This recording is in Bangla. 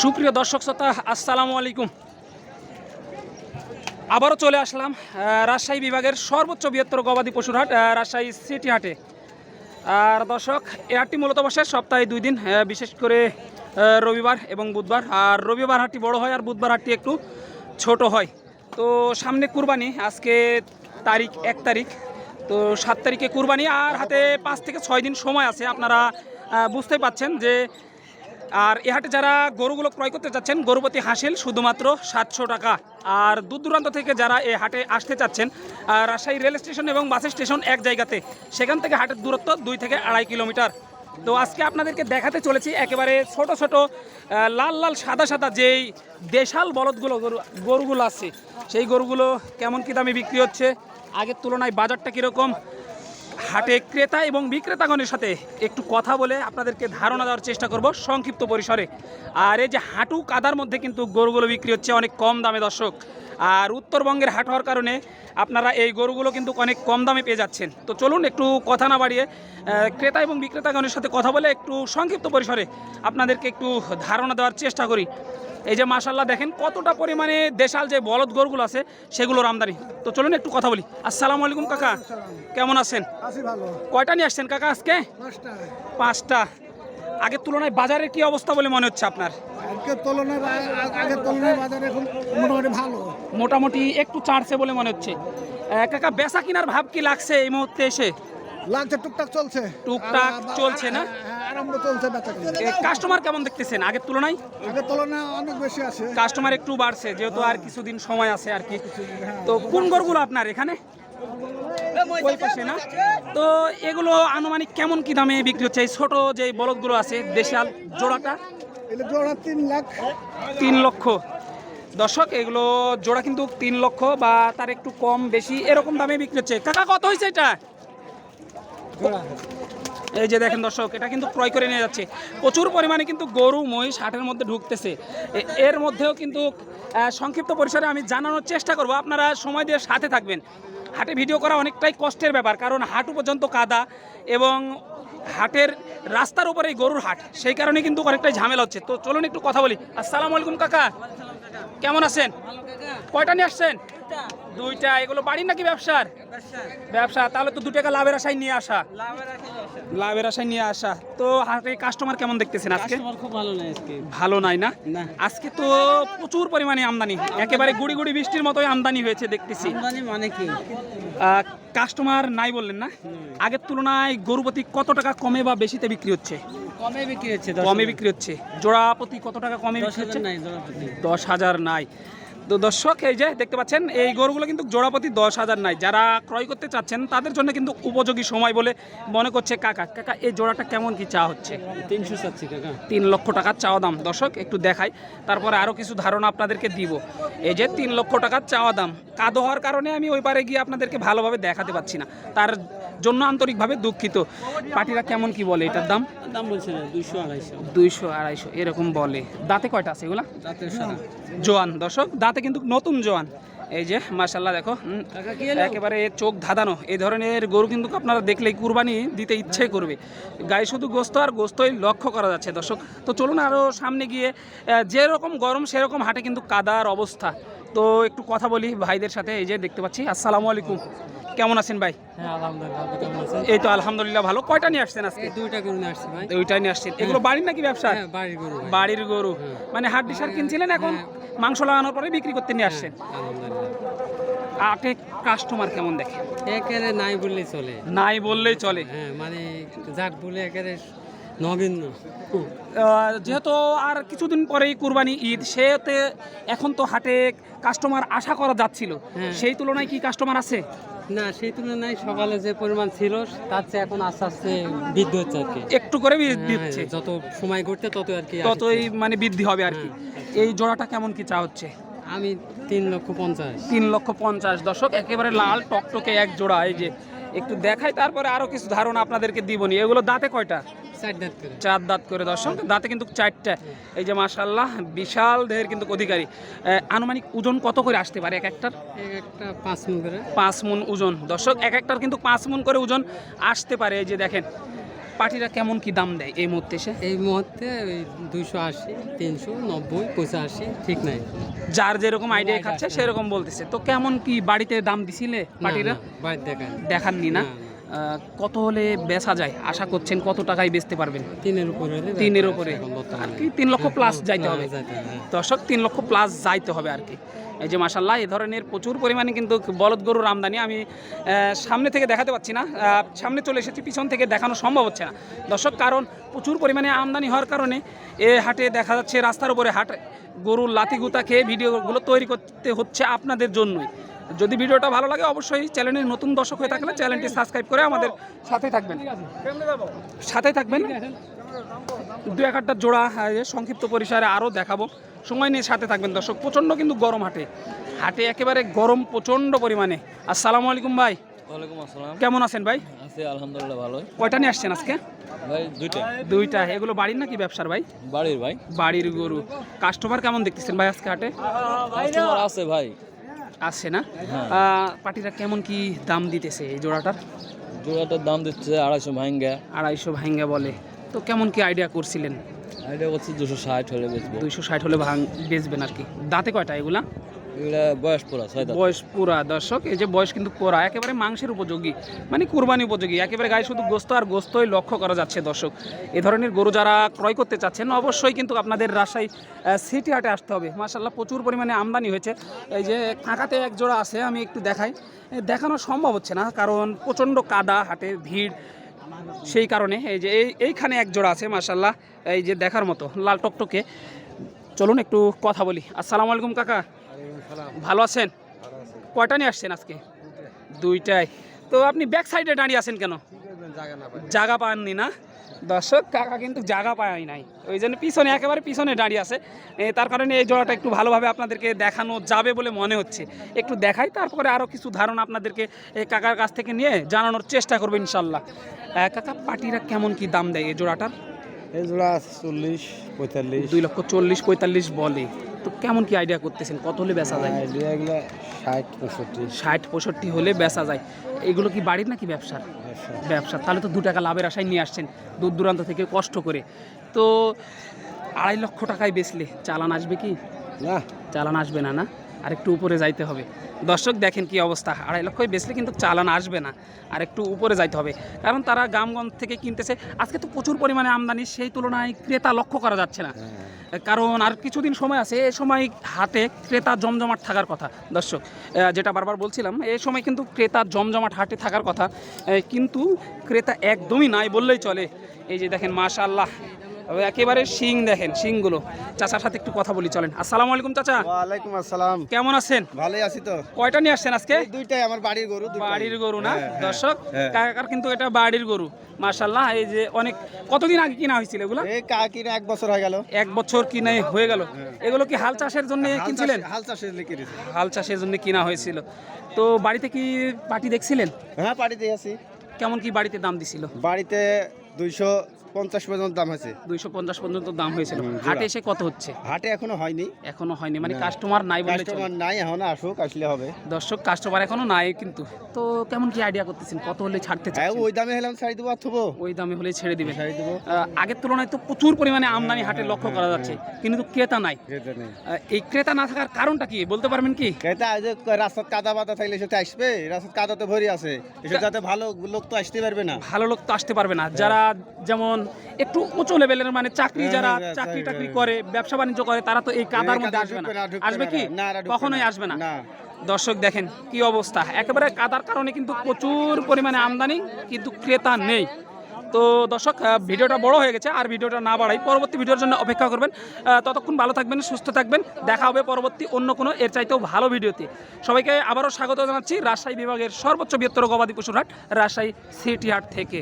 সুপ্রিয় দর্শক শ্রোতা আসসালামু আলাইকুম। আবারও চলে আসলাম রাজশাহী বিভাগের সর্বোচ্চ বৃহত্তর গবাদি পশুর হাট রাজশাহী সিটি হাটে। আর দর্শক এই হাটটি মূলত বসে সপ্তাহে দুই দিন বিশেষ করে রবিবার এবং বুধবার। আর রবিবার হাটটি বড় হয় আর বুধবার হাটটি একটু ছোট হয়। তো সামনে কুরবানি আজকে তারিখ এক তারিখ। তো সাত তারিখে কুরবানি আর হাতে পাঁচ থেকে ছয় দিন সময় আছে। আপনারা আহ, বুঝতেই পাচ্ছেন যে আর এ হাটে যারা গরুগুলো ক্রয় করতে চাচ্ছেন গরুপতি হাসিল শুধুমাত্র সাতশো টাকা। আর দূর দূরান্ত থেকে যারা এই হাটে আসতে চাচ্ছেন রাজশাহী রেল স্টেশন এবং বাস স্টেশন এক জায়গাতে, সেখান থেকে হাটের দূরত্ব দুই থেকে আড়াই কিলোমিটার। তো আজকে আপনাদেরকে দেখাতে চলেছি একেবারে ছোট ছোট লাল লাল সাদা সাদা যেই দেশাল বলদগুলো গরু, গরুগুলো আছে, সেই গরুগুলো কেমন কী দামে বিক্রি হচ্ছে? আগের তুলনায় বাজারটা কীরকম? হাটে ক্রেতা এবং বিক্রেতাগণের সাথে একটু কথা বলে আপনাদেরকে ধারণা দেওয়ার চেষ্টা করব সংক্ষিপ্ত পরিসরে। আর এই যে হাঁটু কাদার মধ্যে কিন্তু গরুগুলো বিক্রি হচ্ছে অনেক কম দামে, দর্শক। আর উত্তরবঙ্গের হাট হওয়ার কারণে আপনারা এই গরুগুলো কিন্তু অনেক কম দামে পেয়ে যাচ্ছেন। তো চলুন একটু কথা না বাড়িয়ে ক্রেতা এবং বিক্রেতাগণের সাথে কথা বলে একটু সংক্ষিপ্ত পরিসরে আপনাদেরকে একটু ধারণা দেওয়ার চেষ্টা করি। এই যে মাশাল্লাহ দেখেন কতটা পরিমাণে দেশাল যে বলদ গরুগুলো আছে সেগুলোর আমদানি। তো চলুন একটু কথা বলি। আসসালামু আলাইকুম কাকা কেমন আছেন? কয়টা নিয়ে আসছেন কাকা আজকে? পাঁচটা। পাঁচটা। আগের তুলনায় বাজারের কি অবস্থা বলে মনে হচ্ছে আপনার? আগের তুলনায় আগের তুলনায় বাজার এখন মোটামুটি ভালো। মোটামুটি একটু চাড়ছে বলে মনে হচ্ছে। কাকা বেচা কিনার ভাব কি লাগছে এই মুহূর্তে এসে? লাগছে টুকটাক চলছে। টুকটাক চলছে না? হ্যাঁ, আরম্ভ চলছে বেচা কাস্টমার কেমন দেখতেছেন আগের তুলনায়? আগের তুলনায় অনেক বেশি আছে। কাস্টমার একটু বাড়ছে যেহেতু আর কিছুদিন সময় আছে আর কি। তো কোন গরুগুলো আপনার এখানে? ওই পাশে না? তো এগুলো আনুমানিক কেমন কি দামে বিক্রি হচ্ছে? এই ছোট যে বলদগুলো আছে দেশাল জোড়াটা? জোড়া তিন লাখ। তিন লক্ষ। দর্শক এগুলো জোড়া কিন্তু তিন লক্ষ বা তার একটু কম বেশি এরকম দামে বিক্রি হচ্ছে। কাকা কত হয়েছে এটা? এই যে দেখেন দর্শক এটা কিন্তু ক্রয় করে নিয়ে যাচ্ছে। প্রচুর পরিমাণে কিন্তু গরু মহিষ হাটের মধ্যে ঢুকতেছে। এর মধ্যেও কিন্তু সংক্ষিপ্ত পরিসরে আমি জানানোর চেষ্টা করব। আপনারা সময় দিয়ে সাথে থাকবেন। হাটে ভিডিও করা অনেকটাই কষ্টের ব্যাপার কারণ হাঁটু পর্যন্ত কাদা এবং হাটের রাস্তার উপরে এই গরুর হাট সেই কারণে কিন্তু অনেকটাই ঝামেলা হচ্ছে। তো চলুন একটু কথা বলি। আসসালামু আলাইকুম কাকা। কেমন আছেন? কয়টা নিয়ে আসছেন? দুইটা? এগুলো বাড়ির নাকি ব্যবসার? ব্যবসা তাহলে তো দু টাকা লাভের আশায় নিয়ে আসা। লাভের আশায় নিয়ে আসা। তো হাটে কাস্টমার কেমন দেখতেছেন আজকে? খুব ভালো না আজকে। ভালো নাই না? আজকে তো প্রচুর পরিমাণে আমদানি। একেবারে গুড়ি গুড়ি বৃষ্টির মতোই আমদানি হয়েছে দেখতেছি। আমদানি মানে কি? আহ, কাস্টমার নাই বললেন না? আগের তুলনায় গরুপতি কত টাকা কমে বা বেশিতে বিক্রি হচ্ছে? কমে বিক্রি হচ্ছে কমে বিক্রি হচ্ছে। জোড়া প্রতি কত টাকা কমে বিক্রি হচ্ছে? নাই জোড়া প্রতি। দশ হাজার নাই। তো দর্শক এই যে দেখতে পাচ্ছেন এই গরুগুলো কিন্তু জোড়াপতি দশ হাজার নাই। যারা ক্রয় করতে চাচ্ছেন তাদের জন্য কিন্তু উপযোগী সময় বলে মনে করছে কাকা। কাকা এই জোড়াটা কেমন কি চা হচ্ছে? তিনশো চাচ্ছি কাকা। তিন লক্ষ টাকার চাওয়া দাম। দর্শক একটু দেখাই। তারপরে আরও কিছু ধারণা আপনাদেরকে দিব। এই যে তিন লক্ষ টাকার চাওয়া দাম। কাদো হওয়ার কারণে আমি ওই পারে গিয়ে আপনাদেরকে ভালোভাবে দেখাতে পাচ্ছি না। তার জন্য আন্তরিকভাবে দুঃখিত। পার্টিরা কেমন কি বলে এটার দাম? দাম বলছে দুইশো আড়াইশো। দুইশো আড়াইশো এরকম বলে। দাঁতে কয়টা আছে এগুলা? জোয়ান। দর্শক দাঁতে কিন্তু নতুন জোয়ান। এই যে মাশাল্লাহ দেখো? একেবারে চোখ ধাঁধানো। এই ধরনের গরু কিন্তু আপনারা দেখলেই কুরবানি দিতে ইচ্ছে করবে। গায়ে শুধু গোস্ত আর গোস্তই লক্ষ্য করা যাচ্ছে, দর্শক। তো চলুন আরও সামনে গিয়ে যেরকম গরম সেরকম হাটে কিন্তু কাদার অবস্থা। তো একটু কথা বলি ভাইদের সাথে এই যে দেখতে পাচ্ছি। আসসালামু আলাইকুম। কেমন আছেন ভাই? হ্যাঁ আপনি এই তো আলহামদুলিল্লাহ ভালো। কয়টা নিয়ে আসছেন আজকে? দুইটা গরু নিয়ে আসছি ভাই। ওইটাই নিয়ে আসছেন। এগুলো বাড়ির নাকি ব্যবসা? হ্যাঁ বাড়ির গরু বাড়ির গরু। মানে হাড্ডি সার কিনছিলেন এখন? মাংস লাগানোর পরে বিক্রি করতে নিয়ে আসছেন। আটে কাস্টমার কেমন দেখে একেবারে নাই বললেই চলে। নাই বললেই চলে। হ্যাঁ মানে যাক বলে একেবারে আহ, যেহেতু আর কিছুদিন পরেই কুরবানি ঈদ সেতে এখন তো হাটে কাস্টমার আশা করা যাচ্ছিল। হ্যাঁ। সেই তুলনায় কি কাস্টমার আছে? না সেই তুলনায় সকালে যে পরিমাণ ছিল তার চেয়ে এখন আস্তে আস্তে বৃদ্ধি হচ্ছে আর কি। একটু করে হ্যাঁ, দিচ্ছে। যত সময় ঘুরতে তত আর কি ততই মানে বৃদ্ধি হবে আর কি। এই জোড়াটা কেমন কি চা হচ্ছে? আমি তিন লক্ষ পঞ্চাশ। তিন লক্ষ পঞ্চাশ। দশক একেবারে লাল টকটকে এক জোড়া এই যে একটু দেখাই তারপরে আরও কিছু ধারণা আপনাদেরকে দিবনি এগুলো দাঁতে কয়টা? চার দাঁত করে। দর্শক দাঁতে কিন্তু চারটা। এই যে মাশাল্লাহ বিশাল দেহের কিন্তু অধিকারী। আনুমানিক ওজন কত করে আসতে পারে এক একটার? একটা পাঁচ মিনিট করে। পাঁচ মন ওজন। দর্শক এক একটার কিন্তু পাঁচ মন করে ওজন আসতে পারে। এই যে দেখেন পাটিরা কেমন কি দাম দেয় এই মুহূর্তে এসে? এই মুহূর্তে দুইশো আশি তিনশো নব্বই পঁচাশি ঠিক নাই। যার যেরকম আইডিয়া খাচ্ছে সেরকম বলতেছে। তো কেমন কি বাড়িতে দাম দিছিলে পাটিরা? দেখাননি না। কত হলে বেচা যায়? আশা করছেন কত টাকায় বেচতে পারবেন? তিনের উপরে তিনের উপরে। আর কি তিন লক্ষ প্লাস যাইতে হ্যাঁ, হবে। যাইতে হবে, হ্যাঁ। দর্শক তিন লক্ষ প্লাস যাইতে হবে আর কি। এই যে মাসাল্লাহ এ ধরনের প্রচুর পরিমাণে কিন্তু বলদ গরুর আমদানি আমি সামনে থেকে দেখাতে পাচ্ছি না। সামনে চলে এসেছি পিছন থেকে দেখানো সম্ভব হচ্ছে না। দর্শক কারণ প্রচুর পরিমাণে আমদানি হওয়ার কারণে এ হাটে দেখা যাচ্ছে রাস্তার উপরে হাট গরুর লাতি গুতা খেয়ে ভিডিওগুলো তৈরি করতে হচ্ছে আপনাদের জন্যই। যদি ভিডিওটা ভালো লাগে অবশ্যই চ্যানেলের নতুন দর্শক হয়ে থাকলে চ্যানেলটি সাবস্ক্রাইব করে আমাদের সাথে থাকবেন। সাথে থাকবেন। দু এক আটটা জোড়া এ সংক্ষিপ্ত পরিসরে আরও দেখাবো। সময় নিয়ে সাথে থাকবেন দর্শক। প্রচণ্ড কিন্তু গরম হাটে। হাটে একেবারে গরম প্রচণ্ড পরিমাণে। আসসালামু আলাইকুম ভাই। কেমন আছেন ভাই? আলহামদুলিল্লাহ ভালোই। কয়টা নিয়ে আসছেন আজকে? ভাই দুইটা। দুইটা। এগুলো বাড়ির নাকি ব্যবসার ভাই? বাড়ির ভাই। বাড়ির গরু। কাস্টমার কেমন দেখতেছেন ভাই আজকে হাটে? কাস্টমার আছে ভাই। আসছে না। আহ, পার্টিরা কেমন কি দাম দিতেছে এই জোড়াটার? জোড়াটার দাম দিচ্ছে আড়াইশো ভাঙ্গা আড়াইশো ভাঙ্গা বলে। তো কেমন কি আইডিয়া করছিলেন? আইডিয়া করছি দুশো ষাট হলে বেচবো। দুশো ষাট হলে ভাঙ বেচবেন আর কি। দাঁতে কয়টা এগুলা? বয়স ছয় বয়স পুরা, দর্শক, এই যে বয়স কিন্তু পুরা, একেবারে মাংসের উপযোগী মানে কুরবানি উপযোগী, একেবারে গায়ে শুধু গোস্ত আর গোস্তই লক্ষ্য করা যাচ্ছে, দর্শক। এ ধরনের গরু যারা ক্রয় করতে চাচ্ছেন, অবশ্যই কিন্তু আপনাদের রাজশাহী সিটি হাটে আসতে হবে। মাসাল্লাহ প্রচুর পরিমাণে আমদানি হয়েছে। এই যে কাঁকাতে এক জোড়া আছে, আমি একটু দেখাই। দেখানো সম্ভব হচ্ছে না, কারণ প্রচণ্ড কাদা, হাটে ভিড়, সেই কারণে এই যে এই, এইখানে এক জোড়া আছে মাসাল্লাহ এই যে দেখার মতো, লাল টকটকে। চলুন একটু কথা বলি। আসসালামু আলাইকুম কাকা। ভালো আছেন? কয়টা নিয়ে আসছেন আজকে? দুইটাই। তো আপনি ব্যাক সাইডে দাঁড়িয়ে আছেন কেন? জায়গা পাননি না? দর্শক কাকা কিন্তু জায়গা পায় নাই। ওই জন্য পিছনে একেবারে পিছনে দাঁড়িয়ে আছে। তার কারণে এই জোড়াটা একটু ভালোভাবে আপনাদেরকে দেখানো যাবে বলে মনে হচ্ছে। একটু দেখাই তারপরে আরও কিছু ধারণা আপনাদেরকে এই কাকার কাছ থেকে নিয়ে জানানোর চেষ্টা করব ইনশাল্লাহ। কাকা পাটিরা কেমন কি দাম দেয় এই জোড়াটার? এই জোড়া চল্লিশ পঁয়তাল্লিশ। দুই লক্ষ চল্লিশ পঁয়তাল্লিশ বলে। তো কেমন কি আইডিয়া করতেছেন? কত হলে বেচা যায়? আইডিয়া ষাট পঁয়ষট্টি। ষাট পঁয়ষট্টি হলে বেচা যায়। এগুলো কি বাড়ির নাকি ব্যবসার? ব্যবসা। তাহলে তো দু টাকা লাভের আশায় নিয়ে আসছেন দূর দূরান্ত থেকে কষ্ট করে। তো আড়াই লক্ষ টাকায় বেচলে চালান আসবে কি? না। চালান আসবে না না? আর একটু উপরে যাইতে হবে। দর্শক দেখেন কি অবস্থা আড়াই লক্ষই বেচলে কিন্তু চালান আসবে না আর একটু উপরে যাইতে হবে। কারণ তারা গ্রামগঞ্জ থেকে কিনতেছে আজকে তো প্রচুর পরিমাণে আমদানি সেই তুলনায় ক্রেতা লক্ষ্য করা যাচ্ছে না। কারণ আর কিছুদিন সময় আছে এই সময় হাটে ক্রেতা জমজমাট থাকার কথা দর্শক যেটা বারবার বলছিলাম এই সময় কিন্তু ক্রেতা জমজমাট হাটে থাকার কথা কিন্তু ক্রেতা একদমই নাই বললেই চলে। এই যে দেখেন একেবারে শিং দেখেন শিংগুলো। চাচার সাথে একটু কথা বলি চলেন। আসসালামু আলাইকুম চাচা। ওয়ালাইকুম আসসালাম। কেমন আছেন? ভালোই আছি তো। কয়টা নিয়ে আসছেন আজকে? দুইটাই আমার বাড়ির গরু বাড়ির গরু না? হ্যাঁ, হ্যাঁ, দর্শক হ্যাঁ। কাকার কিন্তু এটা বাড়ির গরু। মাশাল্লাহ এই যে অনেক কতদিন আগে কিনা হয়েছিল এগুলো? এই কাকির এক বছর হয়ে গেল। এক বছর কিনে হয়ে গেল। এগুলো কি হাল চাষের জন্য কিনছিলেন? হাল চাষের জন্য দিয়েছি হাল চাষের জন্য কিনা হয়েছিল। তো বাড়িতে কি পাটি দেখছিলেন? হ্যাঁ বাড়িতে আছি। কেমন কি বাড়িতে দাম দিছিল? বাড়িতে দুইশো পঞ্চাশ পর্যন্ত দাম আছে দুইশো পঞ্চাশ পর্যন্ত দাম হয়েছিল। হাটে এসে কত হচ্ছে? হাটে এখনও হয়নি। এখনও হয়নি মানে কাস্টমার নাই বলে কাস্টমার নাই এখন আসুক আসলে হবে। দর্শক কাস্টমার এখনও নাই কিন্তু। তো কেমন কি আইডিয়া করতেছেন? কত হলে ছাড়তে হ্যাঁ চাচ্ছেন? ওই দামে হলাম ছাড়ি দেবো আর থবো। ওই দামে হলে ছেড়ে ছাড়ি দেবো। আগের তুলনায় তো প্রচুর পরিমাণে আমদানি হাটে লক্ষ্য করা যাচ্ছে কিন্তু ক্রেতা নাই। এই ক্রেতা না থাকার কারণটা কি? বলতে পারবেন কি? আজ রাস্তার কাদা বাদা থাকলে সেটা আসবে রাস্তার কাদাতে ভরি আছে। এসে যাতে ভালো লোক তো আসতে পারবে না। ভালো লোক তো আসতে পারবে না। যারা যেমন একটু উঁচু লেভেলের মানে চাকরি হ্যাঁ, যারা হ্যাঁ, চাকরি হ্যাঁ, টাকরি হ্যাঁ। করে ব্যবসা বাণিজ্য করে তারা তো এই কাদার মধ্যে আসবে না। আসবে কি? কখনোই আসবে না। দর্শক দেখেন কি অবস্থা। একেবারে কাদার কারণে কিন্তু প্রচুর পরিমাণে আমদানি কিন্তু ক্রেতা নেই। তো দর্শক ভিডিওটা বড় হয়ে গেছে আর ভিডিওটা না বাড়াই পরবর্তী ভিডিওর জন্য অপেক্ষা করবেন। ততক্ষণ ভালো থাকবেন সুস্থ থাকবেন। দেখা হবে পরবর্তী অন্য কোনো এর চাইতেও ভালো ভিডিওতে। সবাইকে আবারও স্বাগত জানাচ্ছি রাজশাহী বিভাগের সর্বোচ্চ বৃহত্তর গবাদি পশুর হাট রাজশাহী সিটি হাট থেকে।